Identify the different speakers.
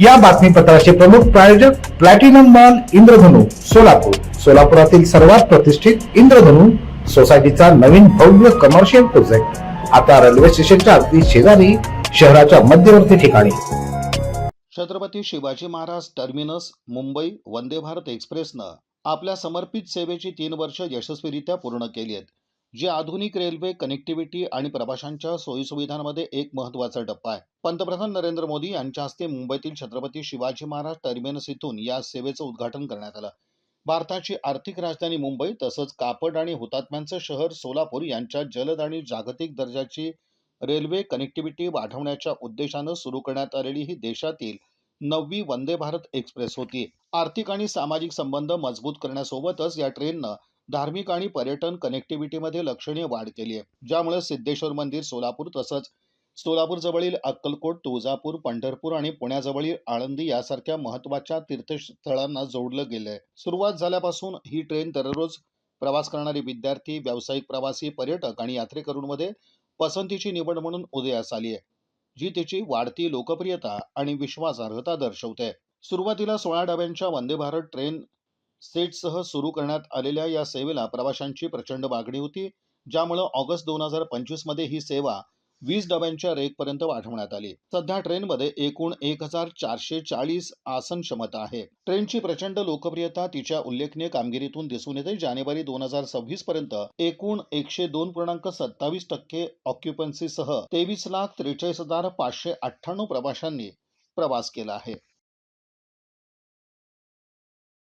Speaker 1: या बातमीपत्राचे प्रमुख प्रायोजक प्लॅटिनम मॉल इंद्रधनु सोलापूर. सोलापुरातील सर्वात प्रतिष्ठित इंद्रधनु सोसायटीचा नवीन भव्य कमर्शियल प्रोजेक्ट आता रेल्वे स्टेशनच्या अगदी शेजारी शहराच्या मध्यवर्ती ठिकाणी.
Speaker 2: छत्रपती शिवाजी महाराज टर्मिनस मुंबई वंदे भारत एक्सप्रेसनं आपल्या समर्पित सेवेची तीन वर्ष यशस्वीरित्या पूर्ण केली आहेत. जी आधुनिक रेल्वे कनेक्टिव्हिटी आणि प्रवाशांच्या सोयीसुविधांमध्ये एक महत्त्वाचा टप्पा आहे. पंतप्रधान नरेंद्र मोदी यांच्या हस्ते मुंबईतील छत्रपती शिवाजी महाराज टर्मिनस इथून या सेवेचं उद्घाटन करण्यात आलं. भारताची आर्थिक राजधानी मुंबई तसंच कापड आणि हुतात्म्यांचं शहर सोलापूर यांच्या जलद आणि जागतिक दर्जाची रेल्वे कनेक्टिव्हिटी वाढवण्याच्या उद्देशानं सुरू करण्यात आलेली ही देशातील नववी वंदे भारत एक्सप्रेस होती. आर्थिक आणि सामाजिक संबंध मजबूत करण्यासोबतच या ट्रेननं धार्मिक आणि पर्यटन कनेक्टिव्हिटीमध्ये लक्षणीय वाढ केली आहे. ज्यामुळे सिद्धेश्वर मंदिर सोलापूर तसंच सोलापूर जवळील अक्कलकोट तुळजापूर पंढरपूर आणि पुण्याजवळील आळंदी यासारख्या महत्त्वाच्या तीर्थस्थळांना जोडलं गेलंय. सुरुवात झाल्यापासून ही ट्रेन दररोज प्रवास करणारे विद्यार्थी व्यावसायिक प्रवासी पर्यटक आणि यात्रेकरूंमध्ये पसंतीची निवड म्हणून उदयास आली आहे जी तिची वाढती लोकप्रियता आणि विश्वासार्हता दर्शवते. सुरुवातीला सोळा डब्यांच्या वंदे भारत ट्रेन सेटसह सुरू करण्यात आलेल्या या सेवेला प्रवाशांची प्रचंड मागणी होती ज्यामुळे ऑगस्ट दोन हजार पंचवीसमध्ये ही सेवा वीस डब्यांच्या रेकपर्यंत वाढवण्यात आली. सध्या ट्रेनमध्ये एकूण एक हजार चारशे चाळीस आसन क्षमता आहे. ट्रेनची प्रचंड लोकप्रियता तिच्या उल्लेखनीय कामगिरीतून दिसून येते. जानेवारी दोन हजार सव्वीस पर्यंत एकूण एकशे दोन पूर्णांक सत्तावीस टक्के ऑक्युपन्सीसह तेवीस लाख त्रेचाळीस हजार पाचशे अठ्ठ्याण्णव प्रवाशांनी प्रवास केला आहे.